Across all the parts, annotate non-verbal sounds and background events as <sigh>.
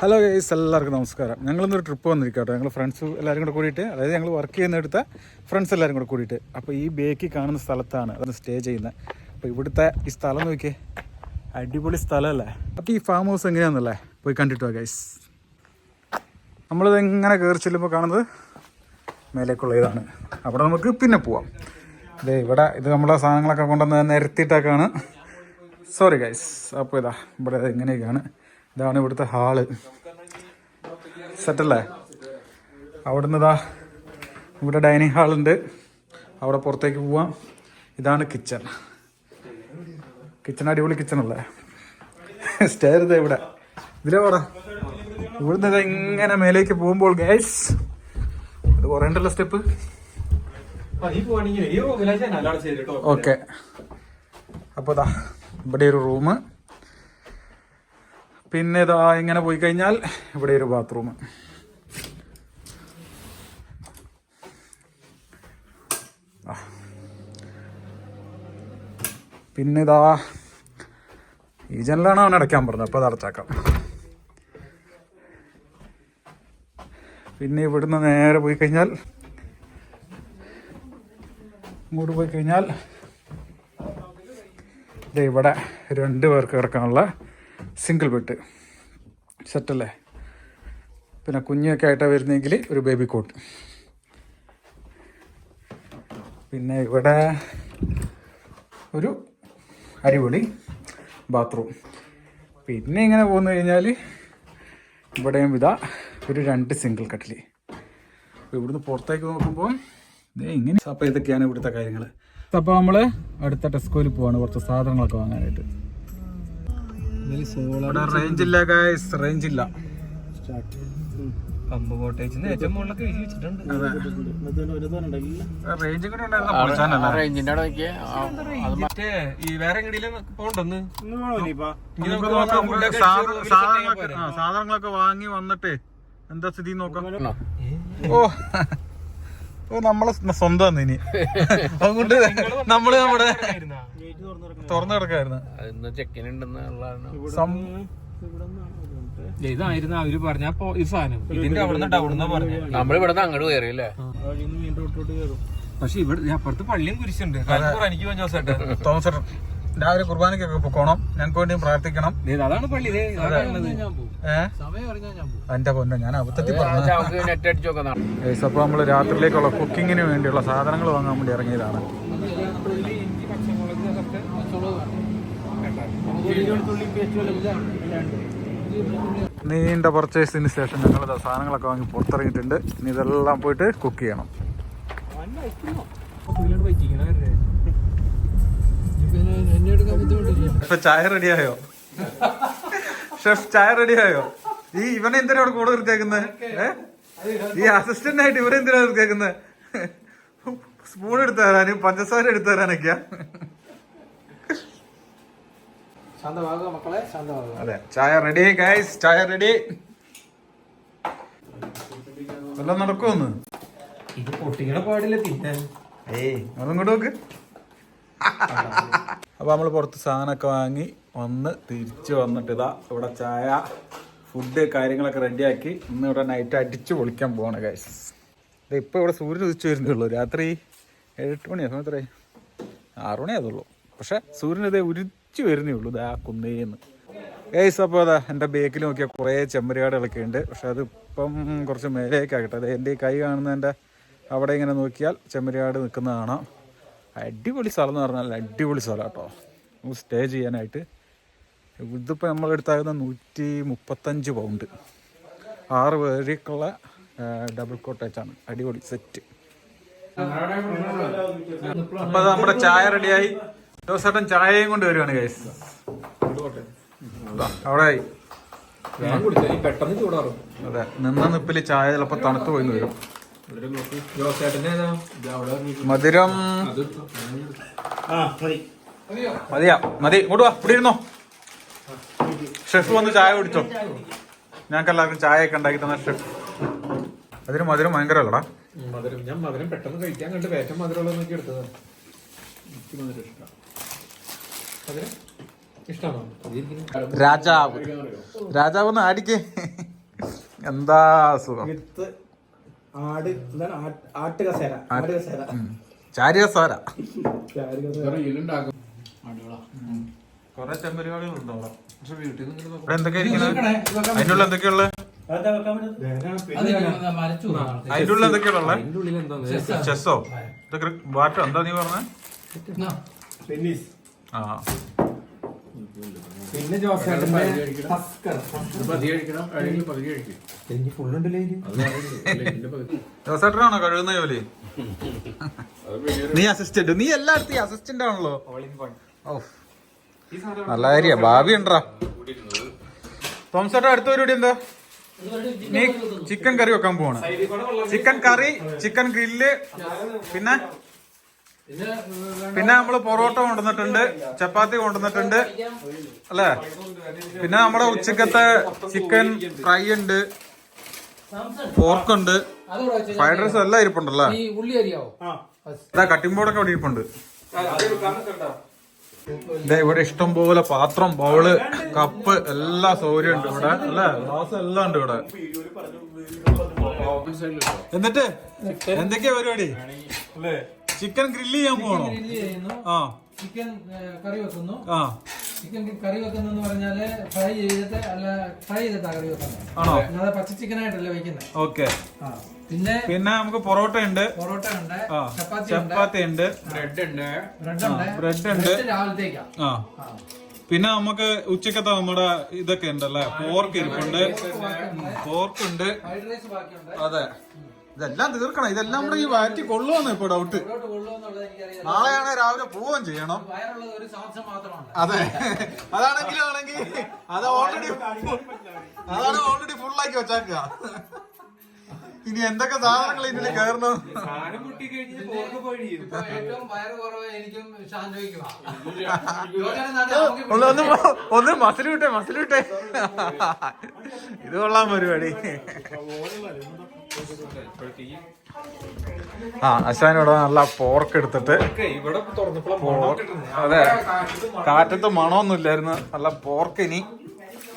Hello guys എല്ലാവർക്കും നമസ്കാരം. ഞങ്ങളിന്നൊരു trip വന്നിരിക്കാം ഞങ്ങൾ ഫ്രണ്ട്സ് എല്ലാവരും കൂടെ കൂടിയിട്ട് അതായത് ഞങ്ങൾ വർക്ക് ചെയ്യുന്നെടുത്ത ഫ്രണ്ട്സ് എല്ലാവരും കൂടെ കൂടിയിട്ട്. അപ്പോൾ ഈ ബേക്ക് കാണുന്ന സ്ഥലത്താണ് അതാണ് സ്റ്റേ ചെയ്യുന്നത് അപ്പോൾ ഇവിടുത്തെ ഈ സ്ഥലം നോക്കിയേ. അടിപൊളി സ്ഥലമല്ലേ അപ്പോൾ ഈ ഫാം ഹൗസ് എങ്ങനെയാണെന്നല്ലേ പോയി കണ്ടിട്ടോ ഗൈസ് നമ്മളിത് എങ്ങനെ കയറി ചെല്ലുമ്പോൾ കാണുന്നത് മേലേക്കുള്ള ഇതാണ് അവിടെ നമുക്ക് പിന്നെ പോവാം. അതെ ഇവിടെ ഇത് നമ്മളെ സാധനങ്ങളൊക്കെ കൊണ്ടുവന്ന് നിരത്തിയിട്ടൊക്കെയാണ് സോറി ഗൈസ് അപ്പോൾ ഇതാ ഇവിടെ ഇങ്ങനെയൊക്കെയാണ്. ഇതാണ് ഇവിടുത്തെ ഹാൾ. സെറ്റല്ലേ? അവിടുന്ന് ഇതാ ഇവിടെ ഡൈനിങ് ഹാളുണ്ട് അവിടെ പുറത്തേക്ക് പോവാം. ഇതാണ് കിച്ചൺ. കിച്ചൺ അടിപൊളി കിച്ചൺ അല്ലേ? സ്റ്റെയർ ഇതാ ഇവിടെ. ഇതിലെ പറ ഇവിടുന്ന് ഇതാ ഇങ്ങനെ മേലേക്ക് പോകുമ്പോൾ ഗൈസ് അത് കുറേ ഉണ്ടല്ലോ സ്റ്റെപ്പ്. ഓക്കെ അപ്പോൾ ഇതാ ഇവിടെ ഒരു റൂം പിന്നെ ഇതാ ഇങ്ങനെ പോയി കഴിഞ്ഞാൽ ഇവിടെ ഒരു ബാത്റൂം പിന്നെ ഇതാ ഈ ജനലാണ് അവൻ അടയ്ക്കാൻ പറഞ്ഞത്. അപ്പോൾ അത് അടച്ചാക്കാം. പിന്നെ ഇവിടുന്ന് നേരെ പോയി കഴിഞ്ഞാൽ ഇങ്ങോട്ട് പോയി കഴിഞ്ഞാൽ ഇവിടെ രണ്ട് പേർക്ക് കിടക്കാനുള്ള സിംഗിൾ ബെഡ് സെറ്റല്ലേ പിന്നെ കുഞ്ഞൊക്കെ ആയിട്ടാണ് വരുന്നതെങ്കിൽ ഒരു ബേബി കോട്ട് പിന്നെ ഇവിടെ ഒരു അരിവളി ബാത്റൂം പിന്നെ ഇങ്ങനെ പോന്നു കഴിഞ്ഞാൽ ഇവിടെയും ഇതാ ഒരു രണ്ട് സിംഗിൾ കട്ടിൽ ഇവിടുന്ന് പുറത്തേക്ക് നോക്കുമ്പോൾ ഇങ്ങനെ. അപ്പോൾ ഇതൊക്കെയാണ് ഇവിടുത്തെ കാര്യങ്ങൾ അപ്പോൾ നമ്മൾ അടുത്ത ടെസ്കോയിൽ പോവാണ്. കുറച്ച് സാധനങ്ങളൊക്കെ വാങ്ങാനായിട്ട്. റേഞ്ച് ഇല്ല ഗൈസ് റേഞ്ച് ഇല്ല. പമ്പ് കോട്ടേജിന്ന് ഏറ്റവും മുകളിലൊക്കെ എഴുതി വെച്ചിട്ടുണ്ട്. റേഞ്ച് കൂടി ഉണ്ടായിരുന്ന ഈ വേറെ എങ്ങനെയും പോണ്ടെന്ന് സാധനങ്ങളൊക്കെ വാങ്ങി വന്നിട്ടേ. എന്താ സ്ഥിതി നോക്കാം. ഓ. നമ്മളെ സ്വന്തം ഇനി. അതുകൊണ്ട് നമ്മൾ നമ്മുടെ തുറന്നു കിടക്കായിരുന്നു. ഇതായിരുന്നു അവർ പറഞ്ഞ അപ്പൊ ഈ സാധനം. ഇതിന്റെ അവിടുന്ന് അവിടുന്ന് പറഞ്ഞു. അങ്ങോട്ട് പക്ഷെ ഇവിടെ അപ്പുറത്ത് പള്ളിയും കുരിശുണ്ട്. എനിക്ക് തോമസ് ചേട്ടൻ രാവിലെ കുർബാനയ്ക്കൊക്കെ പോകണം ഞങ്ങൾക്ക് വേണ്ടിയും പ്രാർത്ഥിക്കണം. അതാണ് പള്ളി. എന്റെ പൊന്നെ ഞാൻ അബദ്ധത്തിൽ പറഞ്ഞു നമ്മൾ രാത്രിയിലേക്കുള്ള കുക്കിങ്ങിന് വേണ്ടിയുള്ള സാധനങ്ങൾ വാങ്ങാൻ വേണ്ടി ഇറങ്ങിയതാണ്. നീണ്ട പർച്ചേസിന് ശേഷം ഞങ്ങൾ സാധനങ്ങളൊക്കെ വാങ്ങി പുറത്തിറങ്ങിയിട്ടുണ്ട്. ഇനി ഇതെല്ലാം പോയിട്ട് കുക്ക് ചെയ്യണം. ഇപ്പൊ ചായ റെഡിയായോ ഷെഫ് ചായ റെഡിയായോ ഈ ഇവനെ എന്തിനാ അവിടെ കൂടെ നിർത്തിയേക്കുന്നത് ഈ അസിസ്റ്റന്റ് ആയിട്ട് ഇവരെ എന്തിനാ നിർത്തിയേക്കുന്നത് സ്പൂൺ എടുത്തു തരാനും പഞ്ചസാര എടുത്തു തരാനൊക്കെയാ. അതെ ചായ റെഡി ഗൈസ് ചായ റെഡി എല്ലാം നടക്കുമെന്ന് ഇത് പൊട്ടിക്കണ പാടില്ല തിന്നാൻ ഏയ് അതും കൂടെ നോക്ക്. അപ്പൊ നമ്മൾ പുറത്ത് സാധനമൊക്കെ വാങ്ങി വന്ന് തിരിച്ചു വന്നിട്ട് ഇതാ ഇവിടെ ചായ ഫുഡ് കാര്യങ്ങളൊക്കെ റെഡിയാക്കി ഇന്ന് ഇവിടെ നൈറ്റ് അടിച്ചു പൊളിക്കാൻ പോവാണ് കാശ് ഇത് ഇവിടെ സൂര്യൻ ഉദിച്ചു വരുന്നുള്ളൂ രാത്രി എട്ട് മണിയാ സമയത്തേ ആറു മണിയാ അതുള്ളൂ പക്ഷെ സൂര്യൻ ഇതേ ഉരിച്ചു വരുന്നേ ഉള്ളൂ ഇതാ കുന്നേന്ന്. ഗൈസ് അപ്പോൾ അതാ എന്റെ ബേക്കിൽ നോക്കിയാൽ കുറേ ചെമ്മരിയാടുകളൊക്കെ ഉണ്ട്. പക്ഷെ അതിപ്പം കുറച്ച് മേലേക്കാകട്ടെ അത് എന്റെ കൈ കാണുന്നതിന്റെ അവിടെ ഇങ്ങനെ നോക്കിയാൽ ചെമ്മരിയാട് നിൽക്കുന്ന കാണാം അടിപൊളി സ്ഥലം എന്ന് പറഞ്ഞാൽ അടിപൊളി സ്ഥലം കേട്ടോ. നമുക്ക് സ്റ്റേ ചെയ്യാനായിട്ട്. ഇതിപ്പോൾ നമ്മൾ എടുത്താകുന്ന നൂറ്റി മുപ്പത്തഞ്ച് പൗണ്ട് ആറ് പേരേക്കുള്ള ഡബിൾ കോട്ടേജാണ് അടിപൊളി സെറ്റ് അപ്പൊ നമ്മുടെ ചായ റെഡിയായി. ദിവസം ചായയും കൊണ്ട് വരുവാണ് ഗൈസ് അവിടെ പെട്ടെന്ന് ചൂടാറും. അതെ നിന്ന നിപ്പിൽ ചായ ചിലപ്പോൾ തണുത്ത് പോയിന്ന് വരും. മധുരം. മതിയാ? മതി. ഇങ്ങോട്ട് വാ. ഇവിടെ ഇരുന്നോ. ഷെഫ് വന്ന് ചായ കുടിച്ചോ. ഞങ്ങൾക്ക് എല്ലാവർക്കും ചായ ഒക്കെ ഉണ്ടാക്കി തന്ന ഷെഫ്. അതിന് മധുരം ഭയങ്കര അല്ലടാ മധുരം. ഞാൻ മധുരം പെട്ടെന്ന് കഴിക്കാൻ കണ്ട് ഏറ്റവും മധുരമുള്ള നോക്കി എടുത്തതാണ് രാജാവ്. രാജാവ് ഒന്ന് ആടിക്കേ. എന്താ സുഖം വിത്ത് ആട് എന്താണ്. കൊറേ ചെമ്പരിപാടികളുണ്ടോ എന്തൊക്കെയുള്ള ഉള്ളിൽ എന്തൊക്കെയുള്ള ചെസ്സോ. ഇതൊക്കെ ബാറ്റോ എന്താ നീ പറഞ്ഞ? ടെന്നീസ് ആ. പിന്നെ ജോസേട്ടന്റെ എനിക്ക് ഫുള്ളുണ്ടല്ലേ ജോസേട്ടനാണോ കഴുകുന്ന ജോലി? നീ അസിസ്റ്റന്റ് നീ എല്ലായിടത്തും അസിസ്റ്റന്റ് ആണല്ലോ. ഓ നല്ല കാര്യ ഭാവി ഉണ്ടാ. തോമസേട്ടാ അടുത്ത പരിപാടി എന്താ? നീ ചിക്കൻ കറി വെക്കാൻ പോവാണ്. ചിക്കൻ കറി ചിക്കൻ ഗ്രില്ല് പിന്നെ? പിന്നെ നമ്മൾ പൊറോട്ട കൊണ്ടുവന്നിട്ടുണ്ട് ചപ്പാത്തി കൊണ്ടുവന്നിട്ടുണ്ട് അല്ലേ? പിന്നെ നമ്മുടെ ഉച്ചക്കത്തെ ചിക്കൻ ഫ്രൈ ഉണ്ട് പോർക്ക് ഉണ്ട് ഫ്രൈഡ് റൈസ് എല്ലാം ഇരിപ്പുണ്ടല്ലേ? ഈ ഉള്ളി അരിയാവോ? ഇതാ കട്ടിംഗ് ബോർഡൊക്കെ അവിടെ ഇരിപ്പുണ്ട്. ഇതാ ഇവിടെ ഇഷ്ടം പോലെ പാത്രം ബൗൾ കപ്പ് എല്ലാ സൗകര്യം ഉണ്ട് ഇവിടെ അല്ലേ? ഗ്ലാസ് എല്ലാം ഉണ്ട് ഇവിടെ. എന്നിട്ട് എന്തൊക്കെയാ പരിപാടി? ചിക്കൻ ഗ്രില്ല് ചെയ്യാൻ പോകണോ ഗ്രില്ല് ചെയ്യുന്നു. ആ. ചിക്കൻ കറി വെക്കുന്നു. ആ. ചിക്കൻ കറി വെക്കുന്നു പറഞ്ഞാൽ ഫ്രൈ ചെയ്തിട്ട് അല്ല ഫ്രൈ ചെയ്തിട്ടാ കറി വെക്കുന്നത്. ആണോ? അല്ലാതെ പച്ച ചിക്കൻ ആയിട്ടല്ലേ വെക്കുന്നത് ഓക്കെ പിന്നെ പിന്നെ നമുക്ക് പൊറോട്ട ഉണ്ട്. പൊറോട്ട ഉണ്ട് ചപ്പാത്തി ഉണ്ട്. ചപ്പാത്തി ഉണ്ട്. ബ്രെഡ് ഉണ്ട് ബ്രെഡ് ഉണ്ട് ബ്രെഡ് ഉണ്ട് രാവിലത്തേക്കാ. ആ. ആ. പിന്നെ നമുക്ക് ഉച്ചക്കത്തെ നമ്മുടെ ഇതൊക്കെ ഉണ്ടല്ലേ? പോർക്ക് ഇരിപ്പുണ്ട്. പോർക്ക് ഉണ്ട് അതെ. ഇതെല്ലാം തീർക്കണം. ഇതെല്ലാം കൂടെ ഈ വാറ്റി കൊള്ളുവന്ന് ഇപ്പൊ ഡൗട്ട് നാളെയാണെ രാവിലെ പോവുകയും ചെയ്യണം. അതെ. അതാണെങ്കിലും ആണെങ്കിൽ അത്. ഓൾറെഡി അതാണ് ഓൾറെഡി ഫുള്ളാക്കി വെച്ചാക്കുക. ഇനി എന്തൊക്കെ സാധനങ്ങൾ ഇതിൽ കയറണം ഇപ്പൊ ഏറ്റവും വയറ് കുറവ് എനിക്കും ഷാൻജോയ്ക്കുമാ. ഒന്ന് ഒന്ന് ഒന്ന് മസിൽ വിട്ടെ മസിൽ വിട്ടെ. ഇത് കൊള്ളാൻ പരിപാടി. ആ അശ്വാനിവിടെ നല്ല പോർക്ക് എടുത്തിട്ട് ഇവിടെ അതെ. കാറ്റത്ത് മണമൊന്നുമില്ലായിരുന്നു. നല്ല പോർക്ക് ഇനി.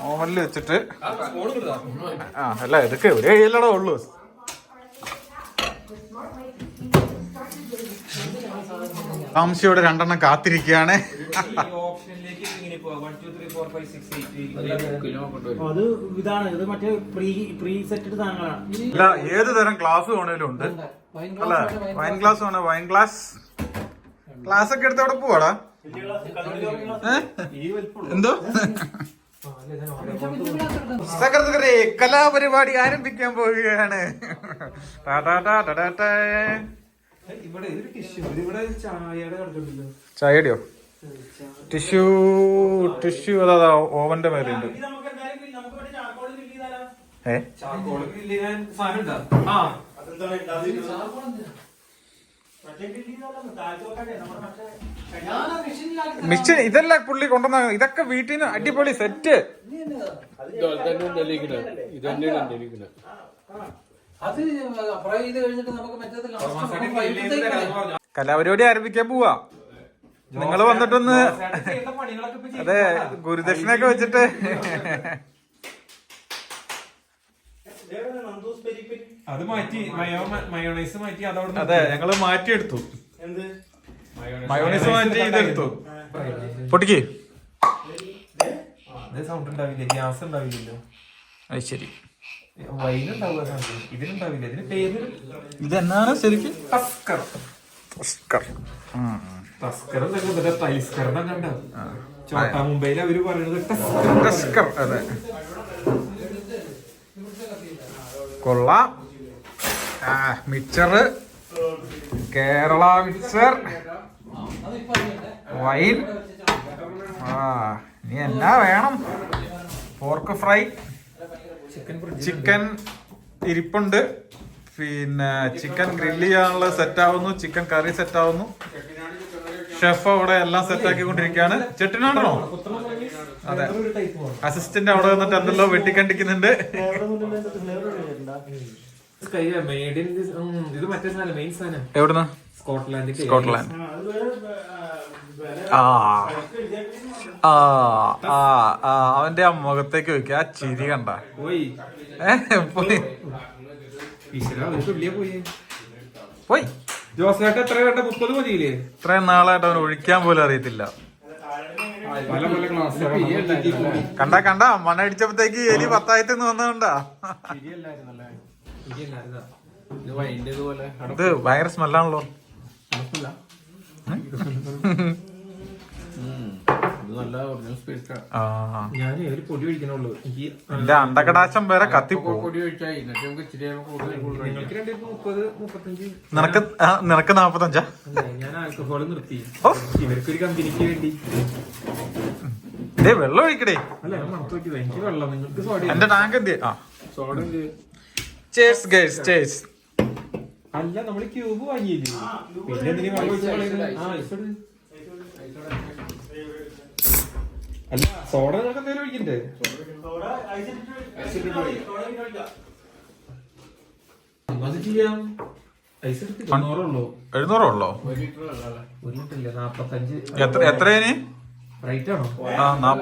ഓവനിൽ വെച്ചിട്ട്. ആ അല്ല ഇതൊക്കെ ഒരു കഴിയല്ലടേ ഉള്ളു. താമസിയോടെ രണ്ടെണ്ണം കാത്തിരിക്കുകയാണ്. അല്ല ഏത് തരം ഗ്ലാസ് വേണേലും ഉണ്ട്. അല്ല വൈൻ ഗ്ലാസ് വേണേ വൈൻ ഗ്ലാസ് ഗ്ലാസ് ഒക്കെ എടുത്ത് അവിടെ പോവാടാ? എന്തോ? സകൃതകരെ കലാപരിപാടി ആരംഭിക്കാൻ പോവുകയാണ്. ചായടിയോ ടിഷ്യൂ ടിഷ്യൂ അതാ ഓവന്റെ മേലുണ്ട് ഏ? മിക്സ് ഇതല്ല പുള്ളി കൊണ്ടുവന്ന ഇതൊക്കെ വീട്ടിൽ നിന്ന് അടിപൊളി സെറ്റ്. കലാപരിപാടി ആരംഭിക്കാൻ പോവാ. നിങ്ങൾ വന്നിട്ടൊന്ന് അതെ ഗുരുദക്ഷിണയൊക്കെ വെച്ചിട്ട് <laughs> ഇതേപോലെ നന്ദൂസ് പെരി പെരി അത് മാറ്റി മയോ മയോണൈസ് മാറ്റി അതവിടെ അതെ ഞങ്ങൾ മാറ്റിയെടുത്തു. എന്ത്? മയോണൈസ് മാറ്റി ഇതെടുത്തു. പൊട്ടിക്ക്. സൗണ്ട് ഉണ്ടാവില്ല? ഗ്യാസ് ഉണ്ടാവില്ലല്ലോ. അത് ശരി. വൈൻ ഇതിനുണ്ടാവില്ല. ഇതിന് പേര് ഇതെന്നാണ് ശരിക്കും? തസ്കർ. തസ്കർ. എന്നൊക്കെ കണ്ട ചോട്ടാ മുംബൈയിൽ അവർ പറയുന്നത് അതെ. കൊള്ളാം. ആ മിക്സറ് കേരള മിക്സർ വൈൻ. ആ ഇനി എന്നാ വേണം? പോർക്ക് ഫ്രൈ ചിക്കൻ ഇരിപ്പുണ്ട്. പിന്നെ ചിക്കൻ ഗ്രില്ല് ചെയ്യാനുള്ള സെറ്റ് ആവുന്നു. ചിക്കൻ കറി സെറ്റ് ആവുന്നു. ഷെഫ് അവിടെ എല്ലാം സെറ്റ് ആക്കിക്കൊണ്ടിരിക്കുകയാണ്. ചെട്ടിനാണോ? അതെ. അസിസ്റ്റന്റ് അവിടെ വന്നിട്ട് എന്തെല്ലോ വെട്ടിക്കണ്ടിക്കുന്നുണ്ട്. എവിടുന്ന്? Scotland Scotland. ആ ആ, ആ. അവന്റെ ആ മുഖത്തേക്ക് വെക്കുക ആ ചിരി കണ്ട. പോയി. പോയി. ഈശ്വര പോയി. പോയി. ജോസേട്ട എത്ര മുപ്പത് മതിയില്ലേ? ഇത്രയും നാളായിട്ട് അവൻ ഒഴിക്കാൻ പോലും അറിയത്തില്ല. പല പല ക്ലാസ് കണ്ട മണ മണ്ണടിച്ചപ്പോഴത്തേക്ക് എലി പത്തായിട്ട് വന്നതുകൊണ്ടാ ഇത് ഭയങ്കര സ്മെല്ലാണല്ലോ ഞാൻ ഒരു പൊടി ഒഴിക്കണുള്ളൂ എനിക്ക് എന്റെ അണ്ടകടാശം വരെ കത്തിപ്പോ. നിങ്ങൾക്ക് മുപ്പത് മുപ്പത്തഞ്ച്. നിനക്ക് ആ, നിനക്ക് നാപ്പത്തഞ്ചാ? ഞാൻ ആൽക്കഹോൾ നിർത്തി. ഓ. ഇവർക്കൊരു കമ്പനിക്ക് വേണ്ടി. ഡേ വെള്ളം ഒഴിക്കടേ. അല്ല ഞാൻ മറന്നു നോക്കിയത് എനിക്ക് വെള്ളം നിങ്ങൾക്ക് സോഡ എന്റെ ടാങ്ക് എന്ത് ആ. സോഡ ചേസ് ഗൈസ് ചേസ് അല്ല നമ്മൾ ക്യൂബ് വാങ്ങിയില്ലേ? പിന്നെ എന്തിനാ വെള്ളം ഒഴിച്ച് കളയുന്നത്? ആ, ഐസ് ഇട്. അല്ല സോഡ നിങ്ങൾക്ക് എന്തെങ്കിലും ഒഴിക്കണ്ടേ? എഴുന്നൂറോ ഉള്ളോ ഒരു ലിറ്റർ വെള്ളം ഒരു ലിറ്ററില്ല നാപ്പത്തഞ്ച്. എത്ര എത്രേന് ആണോ ആ നാ-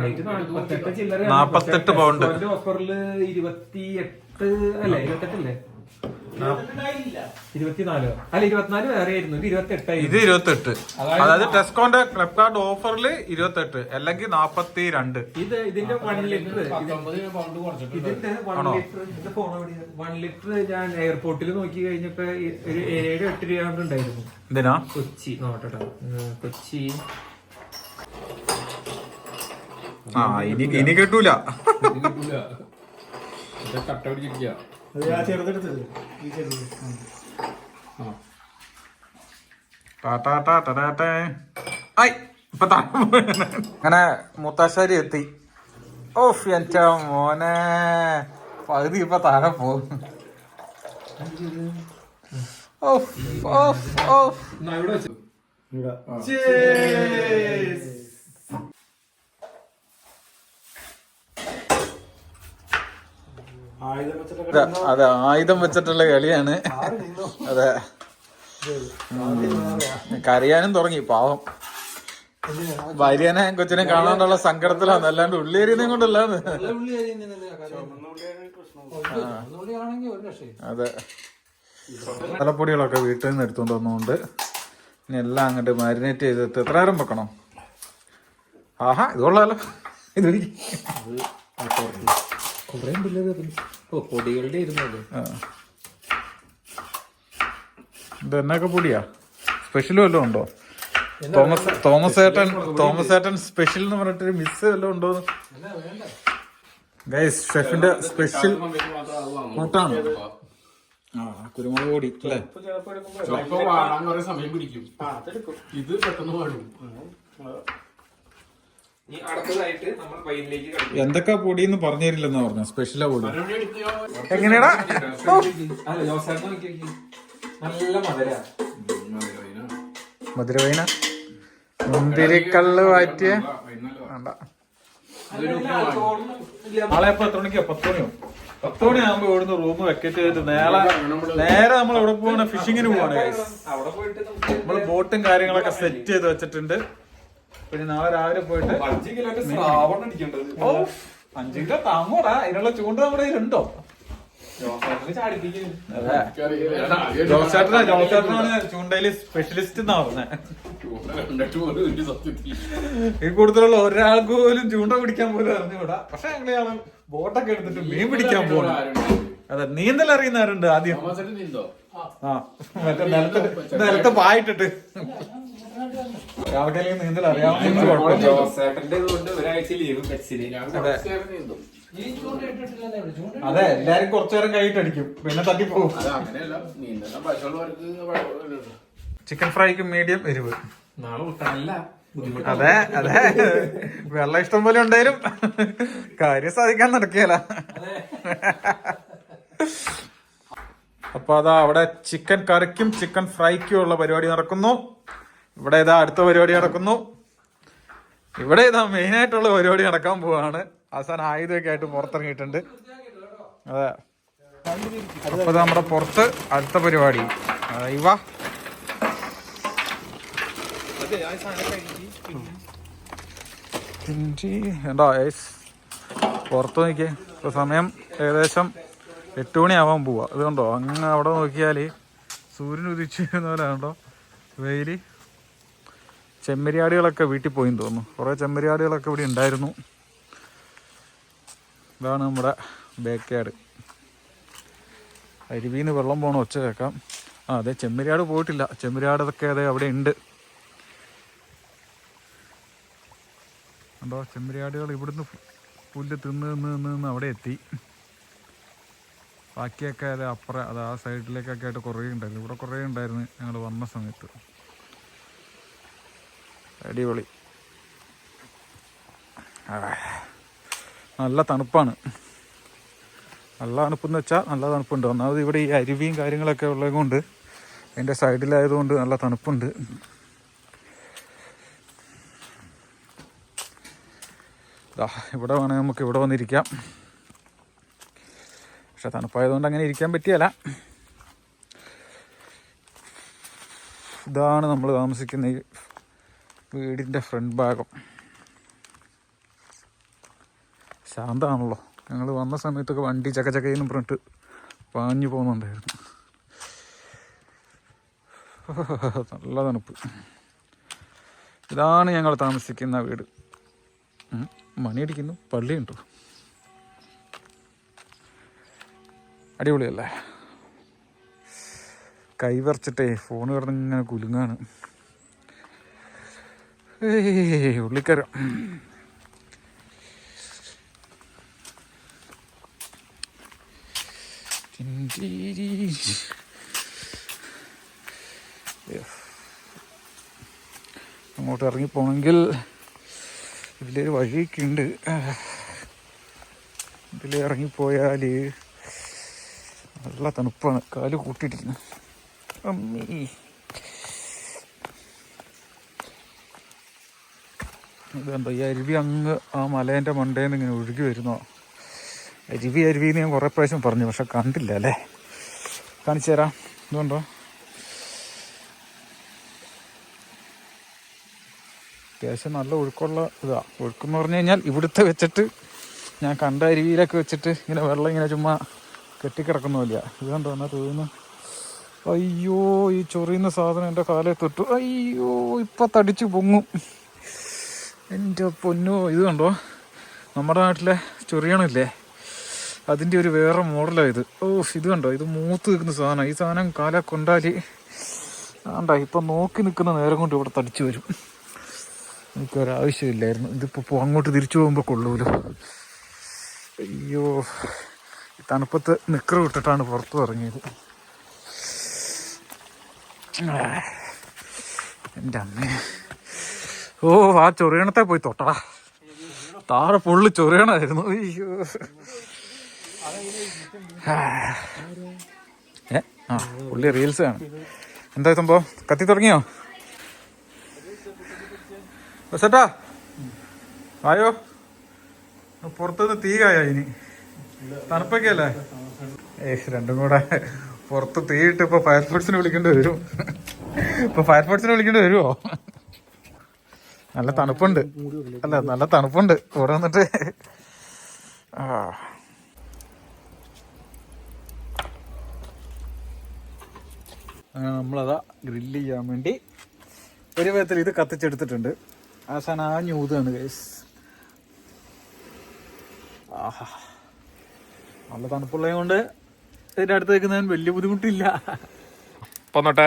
റേറ്റ് നാപ്പത്തെട്ട് ചില്ലറ നാപ്പത്തെട്ട് പൗണ്ട്. ഓഫറിൽ ഇരുപത്തി എട്ട് അല്ലേ ഇരുപത്തെട്ടല്ലേ? ഇരുപത്തിനാലോ? അല്ല ഇരുപത്തിനാല് വേറെ ആയിരുന്നു. ഇത് ഇരുപത്തി ഇത് ഇരുപത്തെട്ട്. അതായത് ടെസ്കോന്റെ ക്ലബ് കാർഡ് ഓഫറിൽ ഇരുപത്തെട്ട് അല്ലെങ്കിൽ നാപ്പത്തി രണ്ട് ഇത് ഇതിന്റെ വൺ ലിറ്റർ പത്തൊമ്പത് പൗണ്ട് കുറച്ചിട്ടുണ്ട്. ഇതിന്റെ വൺ ലിറ്റർ ഇതിന്റെ ഫോൺ വൺ ലിറ്റർ ഞാൻ എയർപോർട്ടിൽ നോക്കി കഴിഞ്ഞപ്പോ ഒരു ഏഴ് എട്ട് രൂപ ഉണ്ടായിരുന്നു. എന്തിനാ? കൊച്ചി നോട്ടട്ടോ കൊച്ചി. ആ ഇനി ഇനി കിട്ടൂല. ഇത് കിട്ടൂല. കട്ട പിടിച്ചിരിക്കുക ആ ചെറുതെടുത്തത്. ഈ ചെറുത്. അങ്ങനെ മുത്താശ്ശേരി എത്തി. ഓഫ് എന്റെ മോനെ. പകുതി ഇപ്പൊ താഴെ പോകും ഓഫ് ഓഫ് ഓഫ്. ഇവിടെ വെച്ചു ഇവിടെ ആയുധം വെച്ചിട്ടൊക്കെ ഇത് അതെ ആയുധം വെച്ചിട്ടുള്ള കളിയാണ്. അതെ. കരയാനും തുടങ്ങി പാവം. ഭാര്യനെ കൊച്ചിനെ കാണാണ്ടുള്ള സങ്കടത്തിലാണ്. അല്ലാണ്ട് ഉള്ളിയേരിയനെ കൊണ്ടല്ലാന്ന്. അതെ. മസാലപ്പൊടികളൊക്കെ വീട്ടിൽ നിന്ന് എടുത്തുകൊണ്ട് വന്നുകൊണ്ട് ഇനി എല്ലാം അങ്ങോട്ട് മാരിനേറ്റ് ചെയ്തിട്ട് എത്ര നേരം വെക്കണം? ആഹാ ഇത് കൊള്ളാലോ ഇത് പിടിക്ക്. കുറെ ഓ പൊടികളുടെ ഇരുന്നത്. ആ. ഇത് എന്നൊക്കെ പൊടിയാ? സ്പെഷ്യൽ വല്ലതും ഉണ്ടോ? തോമസ് തോമസ് ഏട്ടൻ തോമസ് ഏട്ടൻ സ്പെഷ്യൽ എന്ന് പറഞ്ഞിട്ട് മിസ് വല്ലതും ഉണ്ടോ ഗൈസ് ഷെഫിന്റെ സ്പെഷ്യൽ കൂട്ടാണ് ആ കുരുമുളക് പൊടി അല്ലേ? സമയം പിടിക്കും. ഇത് പെട്ടെന്ന് വാടും ഇനി അടുത്തതായിട്ട് നമ്മൾ കളിക്കും എന്തൊക്കെ പൊടി എന്ന് പറഞ്ഞു? തരില്ലെന്നാ പറഞ്ഞു സ്പെഷ്യലാ പൊടി എങ്ങനെയാടാ അല്ല ജോസാൻ നോക്കി നല്ല മധുര. മധുരവൈന. മുന്തിരിക്കള്ള് വാറ്റിയ. വേണ്ട. നാളെ ഇപ്പൊ എത്ര മണിക്കോ? പത്ത് മണിയോ? പത്ത് മണിയാകുമ്പോ ഇവിടുന്ന് റൂം വെക്കറ്റ് ചെയ്തിട്ട് നേരെ നേരെ നമ്മൾ എവിടെ പോവാണ്? ഫിഷിങ്ങിന് പോവാണ് guys. അവിടെ പോയിട്ട് നമുക്ക് നമ്മൾ ബോട്ടും കാര്യങ്ങളൊക്കെ സെറ്റ് ചെയ്ത് വെച്ചിട്ടുണ്ട്. പിന്നെ നാളെ രാവിലെ പോയിട്ട് അഞ്ച് കിലോന്റെ ശ്രാവണം അടിക്കേണ്ടത്. ഓ അഞ്ചു കിലോ താങ്ങോടാ. അതിനുള്ള ചൂണ്ട നമ്മുടെ കയ്യിലുണ്ടോ? ജോസേട്ടനാ ജോസേട്ടനാണ് ചൂണ്ടയിൽ സ്പെഷ്യലിസ്റ്റ് എന്നാ പറഞ്ഞത് സത്യത്തിൽ ഈ കൂടുതലുള്ള ഒരാൾക്ക് പോലും ചൂണ്ട പിടിക്കാൻ പോലും അറിഞ്ഞുകൂടാ. പക്ഷെ ഞങ്ങളെയാണ് ബോട്ടൊക്കെ എടുത്തിട്ട് മീൻ പിടിക്കാൻ പോകണം അതെ നീന്തൽ അറിയുന്ന ആരുണ്ട് ആദ്യം? നീന്തോ? ആ മറ്റേ നിലത്ത് നിലത്ത് പായിട്ടിട്ട് ആൾക്കാർക്ക് നീന്തൽ അറിയാവുന്ന അതെ. എല്ലാരും കുറച്ചു നേരം പിന്നെ അത് അങ്ങനെയല്ല. നീന്തണം പശുള്ളവർക്ക് ചിക്കൻ ഫ്രൈക്ക് മീഡിയം എരിവ്. അതെ അതെ. വെള്ളം ഇഷ്ടം പോലെ ഉണ്ടായാലും കാര്യം സാധിക്കാൻ നടക്കുകയല്ല. അപ്പൊ അതാ അവിടെ ചിക്കൻ കറിക്കും ചിക്കൻ ഫ്രൈക്കും ഉള്ള പരിപാടി നടക്കുന്നു. ഇവിടെ ഇതാ അടുത്ത പരിപാടി നടക്കുന്നു. ഇവിടെ ഇതാ മെയിൻ ആയിട്ടുള്ള പരിപാടി നടക്കാൻ പോവാണ്. അവസാനം ആയുധമൊക്കെ ആയിട്ട് പുറത്തിറങ്ങിയിട്ടുണ്ട്. അതെ. അപ്പൊ നമ്മുടെ പുറത്ത് അടുത്ത പരിപാടി. ഇവ. എന്താ പുറത്ത് നോക്കിയേ. ഇപ്പോൾ സമയം ഏകദേശം എട്ട് മണിയാവാൻ പോവാ. അതുകൊണ്ടോ അങ്ങ് അവിടെ നോക്കിയാൽ സൂര്യൻ ഉദിച്ചു പോലെ കണ്ടോ വെയിൽ ചെമ്മരിയാടുകളൊക്കെ വീട്ടിൽ പോയി തോന്നുന്നു. കുറേ ചെമ്മരിയാടുകളൊക്കെ ഇവിടെ ഉണ്ടായിരുന്നു. ഇതാണ് നമ്മുടെ ബേക്ക് അരുവിന്ന് വെള്ളം പോകണം ഒച്ച കേൾക്കാം. ആ അതെ ചെമ്മരിയാട് പോയിട്ടില്ല. ചെമ്മരിയാടൊക്കെ അതെ അവിടെ ഉണ്ട്. അപ്പോൾ ചെമ്മരിയാടുകൾ ഇവിടുന്ന് പുല്ല് തിന്ന് തിന്ന് തിന്ന് നിന്ന് അവിടെ എത്തി. ബാക്കിയൊക്കെ അത് അപ്പുറം അത് ആ സൈഡിലേക്കൊക്കെ ആയിട്ട് കുറേ ഉണ്ടായിരുന്നു. ഇവിടെ കുറേ ഉണ്ടായിരുന്നു ഞങ്ങൾ വന്ന സമയത്ത്. അടിപൊളി. നല്ല തണുപ്പാണ്. നല്ല തണുപ്പെന്ന് വെച്ചാൽ നല്ല തണുപ്പുണ്ട്. ഒന്നാമത് ഇവിടെ ഈ അരുവിയും കാര്യങ്ങളൊക്കെ ഉള്ളത് കൊണ്ട് അതിന്റെ സൈഡിലായതുകൊണ്ട് നല്ല തണുപ്പുണ്ട്. ഇവിടെ വേണമെങ്കിൽ നമുക്ക് ഇവിടെ വന്നിരിക്കാം. പക്ഷെ തണുപ്പായതുകൊണ്ട് അങ്ങനെ ഇരിക്കാൻ പറ്റിയല്ല. ഇതാണ് നമ്മൾ താമസിക്കുന്ന ഈ വീടിന്റെ ഫ്രണ്ട് ഭാഗം. ശാന്തമാണല്ലോ ഞങ്ങൾ വന്ന സമയത്തൊക്കെ വണ്ടി ചക്ക ചക്കയെന്ന് പറഞ്ഞിട്ട് പാഞ്ഞു പോകുന്നുണ്ടായിരുന്നു. നല്ല തണുപ്പ്. ഇതാണ് ഞങ്ങൾ താമസിക്കുന്ന വീട്. മണിയടിക്കുന്നു. പള്ളിയുണ്ട്. അടിപൊളിയല്ലേ? കൈവറച്ചിട്ടേ ഫോൺ കിടന്നിങ്ങനെ കുലുങ്ങാണ്. ഉള്ളിക്കരം. അങ്ങോട്ട് ഇറങ്ങിപ്പോണെങ്കിൽ ഇതിലൊരു വഴിയൊക്കെ ഉണ്ട് ഇതിൽ ഇറങ്ങിപ്പോയാൽ നല്ല തണുപ്പാണ്. കാൽ കൂട്ടിയിട്ടിരുന്നു അമ്മീ. ഇതെന്താ ഈ അരുവി അങ്ങ് ആ മലേന്റെ മണ്ടേന്ന് ഇങ്ങനെ ഒഴുകി വരുന്നോ? അരുവി അരുവി എന്ന് ഞാൻ കുറേ പ്രാവശ്യം പറഞ്ഞു പക്ഷെ കണ്ടില്ല അല്ലേ? കാണിച്ചു തരാം. ഇതുകൊണ്ടോ അത്യാവശ്യം നല്ല ഒഴുക്കുള്ള ഇതാ. ഒഴുക്കെന്ന് പറഞ്ഞു കഴിഞ്ഞാൽ ഇവിടുത്തെ വെച്ചിട്ട് ഞാൻ കണ്ട അരുവിയിലൊക്കെ വെച്ചിട്ട് ഇങ്ങനെ വെള്ളം ഇങ്ങനെ ചുമ്മാ കെട്ടിക്കിടക്കുന്നില്ല. ഇത് കണ്ടോ? എന്നാ തോന്നുന്നു അയ്യോ ഈ ചൊറിയുന്ന സാധനം എന്റെ കാലേ തൊട്ടു. അയ്യോ ഇപ്പം തടിച്ചു പൊങ്ങും. എന്റെ പൊന്നോ ഇത് കണ്ടോ? നമ്മുടെ നാട്ടിലെ ചൊറിയണില്ലേ? അതിന്റെ ഒരു വേറെ മോഡലാണ് ഇത്. ഓ ഇത് കണ്ടോ? ഇത് മൂത്ത് നിൽക്കുന്ന സാധനം. ഈ സാധനം കാല കൊണ്ടാൽ ആണ്ടാ ഇപ്പം നോക്കി നിൽക്കുന്ന നേരം കൊണ്ട് ഇവിടെ തടിച്ചു വരും. എനിക്കൊരാവശ്യമില്ലായിരുന്നു ഇതിപ്പോൾ അങ്ങോട്ട് തിരിച്ചു പോകുമ്പോൾ കൊള്ളൂലോ. അയ്യോ തണുപ്പത്ത് നിക്കറ് വിട്ടിട്ടാണ് പുറത്തു ഇറങ്ങിയത്. എന്റെ അമ്മേ. ഓ ആ ചൊറിയണത്തെ പോയി തൊട്ടടാ. താഴെ പൊള്ളി ചൊറിയണായിരുന്നു. അയ്യോ. ഏ ആ പുള്ളി റീൽസ് ആണ്. എന്താ സംഭവം? കത്തി തുടങ്ങിയോ? ബസട്ടാ. ആയോ പുറത്തുനിന്ന് തീ കായോ ഇനി. തണുപ്പൊക്കെ അല്ലേ? ഏ രണ്ടും കൂടെ പുറത്ത് തീയിട്ട് ഇപ്പൊ ഫയർഫോഴ്സിനെ വിളിക്കേണ്ടി വരും. ഇപ്പൊ ഫയർഫോഴ്സിനെ വിളിക്കേണ്ടി വരുമോ നല്ല തണുപ്പുണ്ട്. അല്ല നല്ല തണുപ്പുണ്ട്. ഇവിടെ വന്നിട്ട്. ആ. നമ്മളതാ ഗ്രില്ല് ചെയ്യാൻ വേണ്ടി ഒരു വിധത്തിൽ ഇത് കത്തിച്ചെടുത്തിട്ടുണ്ട്. അവസാനം ആ ഞൂതാണ് ഗൈസ് ആഹാ. നല്ല തണുപ്പുള്ളത് കൊണ്ട് ഇതിന്റെ അടുത്ത് വെക്കുന്നതിന് വലിയ ബുദ്ധിമുട്ടില്ല. പോന്നോട്ടെ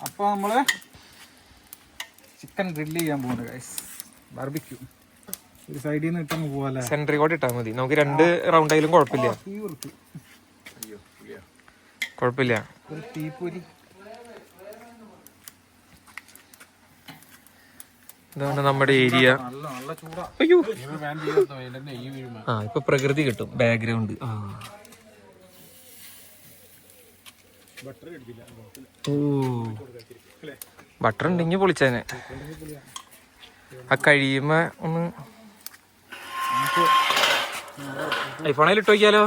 അപ്പൊ നമ്മൾ ചിക്കൻ ഗ്രില്ല് ചെയ്യാൻ പോകുന്നത് ഗൈസ് ബാർബിക്യൂ ഒരു സൈഡിൽ നിന്ന് ഇട്ടങ്ങ് പോവാല്ലേ സെൻട്രി കോട്ട് ഇട്ടാൽ മതി. നമുക്ക് രണ്ട് റൗണ്ട് ആയാലും കുഴപ്പമില്ല. കുഴപ്പമില്ല. ഒരു തീപ്പൊരി ഇതാണ് നമ്മുടെ ഏരിയ നല്ല നല്ല ചൂടാ. അയ്യോ. ആ ഇപ്പൊ പ്രകൃതി കിട്ടും. ബാക്ക്ഗ്രൗണ്ട് ആ. ഓ ബട്ടർ ഉണ്ടെങ്കിൽ പൊളിച്ചതിന്. ആ കഴിയുമ്പ ഒന്ന് ഐഫോണിൽ ഇട്ട് നോക്കിയാലോ?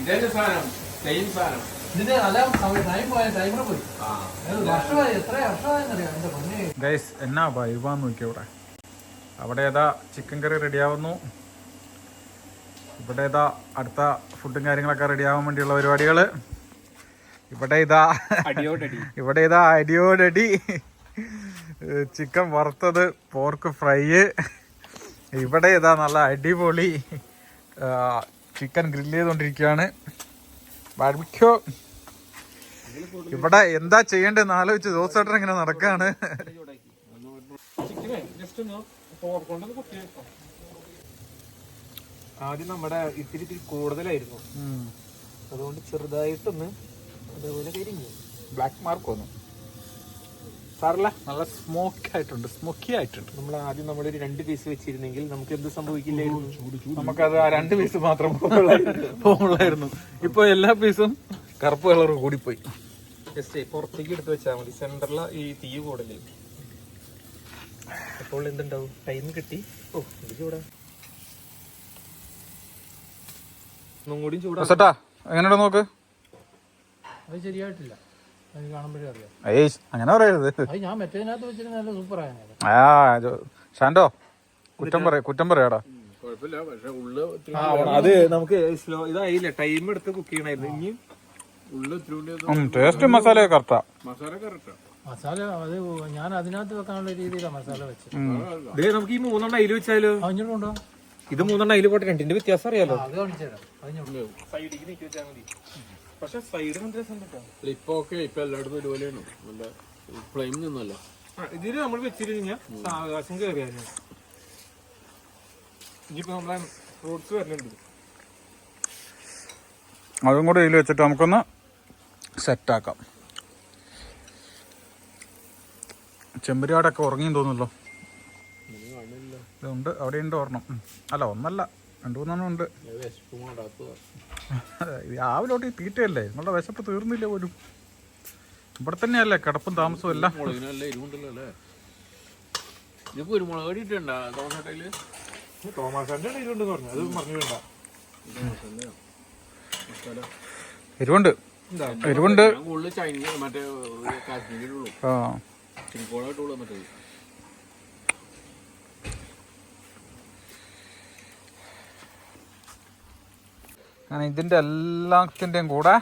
ഇതേ സാധനം? സെയിം സാധനം. ഗൈസ് എന്നാ വൈവാന്ന് നോക്കിയ ഇവിടെ. അവിടെ ഏതാ ചിക്കൻ കറി റെഡിയാവുന്നു ഇവിടെ ഏതാ അടുത്ത ഫുഡും കാര്യങ്ങളൊക്കെ റെഡിയാവാൻ വേണ്ടിയുള്ള പരിപാടികൾ ഇവിടെ ഇതാ ഇവിടെ ഇതാ അടിയോടടി. <laughs> ചിക്കൻ വറുത്തത് പോർക്ക് ഫ്രൈ ഇവിടെ ഇതാ നല്ല അടിപൊളി ചിക്കൻ ഗ്രില്ല് ചെയ്തുകൊണ്ടിരിക്കുകയാണ് ബാർബിക്യോ ഇവിടെ എന്താ ചെയ്യേണ്ടതെന്ന് ആലോചിച്ച് ദോസേട്ടൻ ഇങ്ങനെ നടക്കാണ്. ആദ്യം നമ്മുടെ ഇത്തിരി ഇത്തിരി കൂടുതലായിരുന്നു. അതുകൊണ്ട് ചെറുതായിട്ടൊന്ന് അതേപോലെ കരിഞ്ഞു. ബ്ലാക്ക് മാർക്ക് വന്നു. സാറല്ല? നല്ല സ്മോക്കി ആയിട്ടുണ്ട് സ്മോക്കി ആയിട്ടുണ്ട്. നമ്മൾ ആദ്യം നമ്മൾ ഒരു രണ്ട് പീസ് വെച്ചിരുന്നെങ്കിൽ നമുക്ക് എന്ത് സംഭവിക്കില്ലായിരുന്നു? നമുക്കത് ആ രണ്ട് പീസ് മാത്രം <laughs> പോകുള്ളായിരുന്നു ഇപ്പൊ എല്ലാ പീസും കറുപ്പ് കളർ കൂടിപ്പോയി. ജസ്റ്റ് പുറത്തേക്ക് എടുത്ത് വെച്ചാൽ മതി. സെന്ററിൽ ഈ തീ കൂടൽ അപ്പോൾ എന്തുണ്ടാവും? ടൈം കിട്ടി. ഓ ഇത് ചൂടാ. ഒന്നും കൂടി ചൂടാ. സെട്ടാ നോക്ക്? അത് ശരിയായിട്ടില്ല. ഏയ് അങ്ങനെ പറയരുത്. ആ ഷാൻഡോ കുറ്റം പറയ കുറ്റം പറയാടാ. അത് നമുക്ക് സ്ലോ ഇതായില്ല ടൈം എടുത്ത് കുക്ക് ചെയ്യണായിരുന്നു. ഇനി ടേസ്റ്റ് മസാല കറക്റ്റാ മസാല കറക്റ്റാ മസാല അത് ഞാൻ അതിനകത്ത് വെക്കാനുള്ള രീതിയിലാണ് മസാല വെച്ചത്. ദേ നമുക്ക് ഈ മൂന്നെണ്ണം അതിൽ വെച്ചാലോ? അഞ്ഞൂറുണ്ടോ ഇത് മൂന്നെണ്ണം അതിൽ പോട്ടെ രണ്ടിന്റെ വ്യത്യാസം അറിയാലോ. അത് കാണിച്ചുതരാം അതിഞ്ഞോണ്ട് പക്ഷെ സൈഡ് നല്ല രസം കേട്ടോ ഇപ്പൊ ഓക്കെ ഇപ്പൊ എല്ലായിടത്തും ഒരുപോലെയാണ്. നല്ല ഫ്ലെയിം നിന്നല്ല? ഇതിൽ നമ്മൾ വെച്ചിരുന്ന ആകാശം കയറിയായിരുന്നു ഇനിയിപ്പോ നമ്മളെ ഫ്രൂട്ട്സ് വരുന്നുണ്ട്. അതും കൂടെ ഇതിൽ വെച്ചിട്ട് നമുക്കൊന്ന് സെറ്റാക്കാം ചെമ്പരിയാടൊക്കെ ഉറങ്ങിയും തോന്നുന്നല്ലോ ഇതുണ്ട്. അവിടെ ഉണ്ട് ഒരെണ്ണം. അല്ല ഒന്നല്ല. രണ്ടു മൂന്നെണ്ണം ഉണ്ട് രാവിലോട്ട് ഈ തീറ്റയല്ലേ? നിങ്ങളുടെ വിശപ്പ് തീർന്നില്ല പോലും? ഇവിടെ തന്നെയല്ലേ കിടപ്പും താമസവും എല്ലാം. എരിവുണ്ട്. എരിവുണ്ട്. അല്ലേ ഇത് കുരുമുളക് പൊടി ഇട്ടുണ്ടാ തോന്നട്ടയിൽ തോമാസാന്റെ ഇടയിലുണ്ടെന്ന് പറഞ്ഞു അത് പറഞ്ഞു വേണ്ട എരിവുണ്ട് എരിവുണ്ട് ഞാൻ കൂടുതൽ ചൈനീസ് മറ്റേ കാശ്മീരിലുള്ളൂ ആ ചിരിക്കോളായിട്ടുള്ളൂ മറ്റേത് അങ്ങനെ ഇതിന്റെ എല്ലാത്തിന്റെയും കൂടെ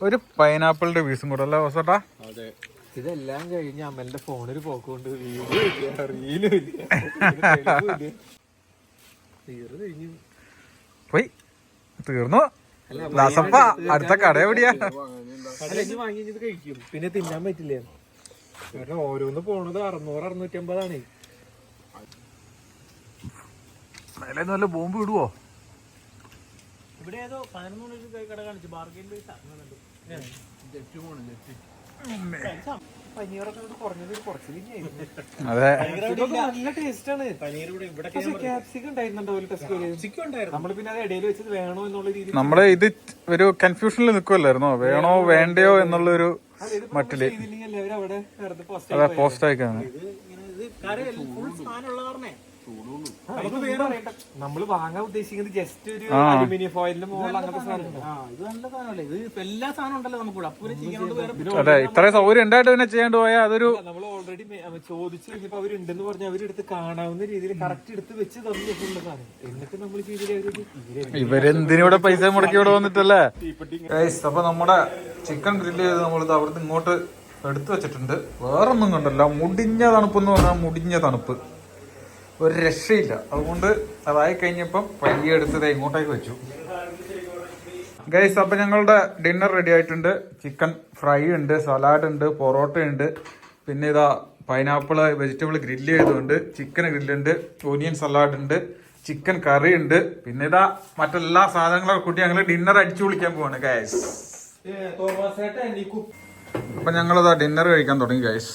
ഒരു പൈനാപ്പിളിന്റെ പീസും കൂടെ അല്ലേ ഹോസട്ടാ അതെ. ഇതെല്ലാം കഴിഞ്ഞ് അമ്മന്റെ ഫോണിൽ പോക്കൊണ്ട് പോയി. തീർന്നു. ദാസപ്പ അടുത്ത കട എവിടെയാ? പിന്നെ തിന്നാൻ പറ്റില്ലേ. കാരണം ഓരോന്ന് പോണത് അറുന്നൂറ് അറുന്നൂറ്റി അമ്പതാണ് നല്ല ബോംബ് വിടുവോ ഇവിടെ ഏതോ പതിനൊന്ന് മണി കട കാണിച്ചു ബാർഗെയിൻ പൈസ പനീറൊക്കെ കുറഞ്ഞത് അതെ. നല്ല ടേസ്റ്റ് ആണ്. ക്യാപ്സിക്കം ഉണ്ടായിരുന്നുണ്ടോ ഒരു ടെസ്റ്റ് ചിക്കൻ ഉണ്ടായിരുന്നു. നമ്മൾ പിന്നെ അത് ഇടയിൽ വെച്ചത് വേണോ എന്നുള്ള രീതിയിൽ നമ്മൾ ഇത് ഒരു കൺഫ്യൂഷനിൽ നിൽക്കുമല്ലായിരുന്നോ വേണോ വേണ്ടയോ എന്നുള്ള ഒരു മട്ടിൽ. അതെ പോസ്റ്റ് അയക്കാണ് ഇത് ഇങ്ങനെ ഇത് കറി ഫുൾ സാധനമുള്ള കാരണേ. നമ്മൾ വാങ്ങാൻ ഉദ്ദേശിക്കുന്നത് ജസ്റ്റ് ഒരു അലുമിനിയം ഫോയിലിന്റെ മുകളിൽ അങ്ങനത്തെ സാധനം ആ ഇത് നല്ല സാധനമല്ലേ? ഇത് എല്ലാ സാധനം ഉണ്ടല്ലോ നമുക്ക് അപ്പൊ ചിക്കൻ വേറെ അതെ ഇത്രയും സൗകര്യം ഉണ്ടായിട്ട് പിന്നെ ചെയ്യാണ്ട് പോയാൽ അതൊരു നമ്മൾ ഓൾറെഡി ചോദിച്ചു കഴിഞ്ഞപ്പോ അവരുണ്ടെന്ന് പറഞ്ഞ അവരെടുത്ത് കാണാവുന്ന രീതിയിൽ കറക്റ്റ് എടുത്ത് വെച്ച് തന്നിട്ടുള്ള സാധനം. എന്നിട്ട് നമ്മൾ ചെയ്തില്ല അവരൊരു ഇവർ ഇവരെന്തിനിവിടെ പൈസ മുടക്കി ഇവിടെ വന്നിട്ടല്ലേ? അപ്പൊ നമ്മുടെ ചിക്കൻ ഗ്രില്ല് ചെയ്ത് നമ്മളിത് അവിടുന്ന് ഇങ്ങോട്ട് എടുത്തു വെച്ചിട്ടുണ്ട്. വേറൊന്നും കണ്ടല്ല. മുടിഞ്ഞ തണുപ്പ് എന്ന് പറഞ്ഞാൽ മുടിഞ്ഞ തണുപ്പ്. ഒരു രക്ഷയില്ല. അതുകൊണ്ട് അതായി കഴിഞ്ഞപ്പം പയ്യെ എടുത്തത് ഇങ്ങോട്ടേക്ക് വെച്ചു. ഗൈസ് അപ്പം ഞങ്ങളുടെ ഡിന്നർ റെഡി ആയിട്ടുണ്ട്. ചിക്കൻ ഫ്രൈ ഉണ്ട് സലാഡ് ഉണ്ട് പൊറോട്ട ഉണ്ട്. പിന്നെ ഇതാ പൈനാപ്പിൾ വെജിറ്റബിൾ ഗ്രില്ല് ചെയ്തുണ്ട് ചിക്കൻ ഗ്രില്ലുണ്ട് ഓനിയൻ സലാഡ് ഉണ്ട് ചിക്കൻ കറി ഉണ്ട്. പിന്നെ ഇതാ മറ്റെല്ലാ സാധനങ്ങളൊക്കെ കൂട്ടി ഞങ്ങൾ ഡിന്നർ അടിച്ചു വിളിക്കാൻ പോവാണ് ഗൈസ് അപ്പം ഞങ്ങളിതാ ഡിന്നർ കഴിക്കാൻ തുടങ്ങി ഗൈസ്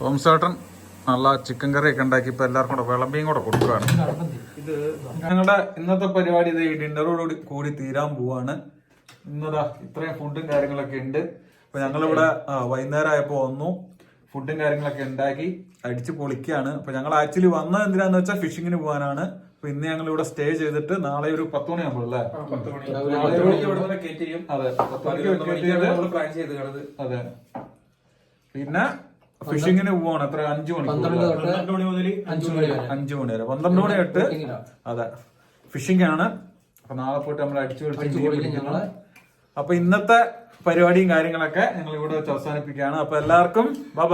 തോംസേട്ടൻ നല്ല ചിക്കൻ കറി ഒക്കെ ഉണ്ടാക്കി ഇപ്പൊ എല്ലാവർക്കും കൂടെ വിളമ്പിയും കൂടെ കൊടുക്കുകയാണ്. ഇത് ഞങ്ങളുടെ ഇന്നത്തെ പരിപാടി ഇത് ഈ ഡിന്നറോട് കൂടി തീരാൻ പോവാണ്. ഇന്നതാ ഇത്രയും ഫുഡും കാര്യങ്ങളൊക്കെ ഉണ്ട്. അപ്പൊ ഞങ്ങളിവിടെ വൈകുന്നേരം ആയപ്പോ വന്നു. ഫുഡും കാര്യങ്ങളൊക്കെ ഉണ്ടാക്കി അടിച്ച് പൊളിക്കുകയാണ്. അപ്പൊ ഞങ്ങൾ ആക്ച്വലി വന്നത് എന്തിനാന്ന് വെച്ചാൽ ഫിഷിങ്ങിന് പോകാനാണ്. അപ്പൊ ഇന്ന് ഞങ്ങൾ ഇവിടെ സ്റ്റേ ചെയ്തിട്ട് നാളെ ഒരു പത്ത് മണിയാകുമ്പോൾ അല്ലേ? മണിക്ക് അതെ പത്ത് മണിക്ക് പ്ലാൻ ചെയ്ത് അതെ. പിന്നെ ഫിഷിങ്ങിന് പോവാണ്. എത്ര? അഞ്ചു മണി മണിക്കൂർ തൊട്ട് പന്ത്രണ്ട് മണി മുതൽ അഞ്ച് മണി വരെ. അഞ്ചു മണി വരെ. പന്ത്രണ്ട് മണി തൊട്ട്. അതെ. ഫിഷിംഗ് ആണ്. അപ്പൊ നാളെ പോയിട്ട് നമ്മൾ അടിച്ചു. അപ്പൊ ഇന്നത്തെ പരിപാടിയും കാര്യങ്ങളൊക്കെ ഞങ്ങൾ ഇവിടെ വെച്ച് അവസാനിപ്പിക്കുകയാണ്. അപ്പൊ എല്ലാവർക്കും ബൈ.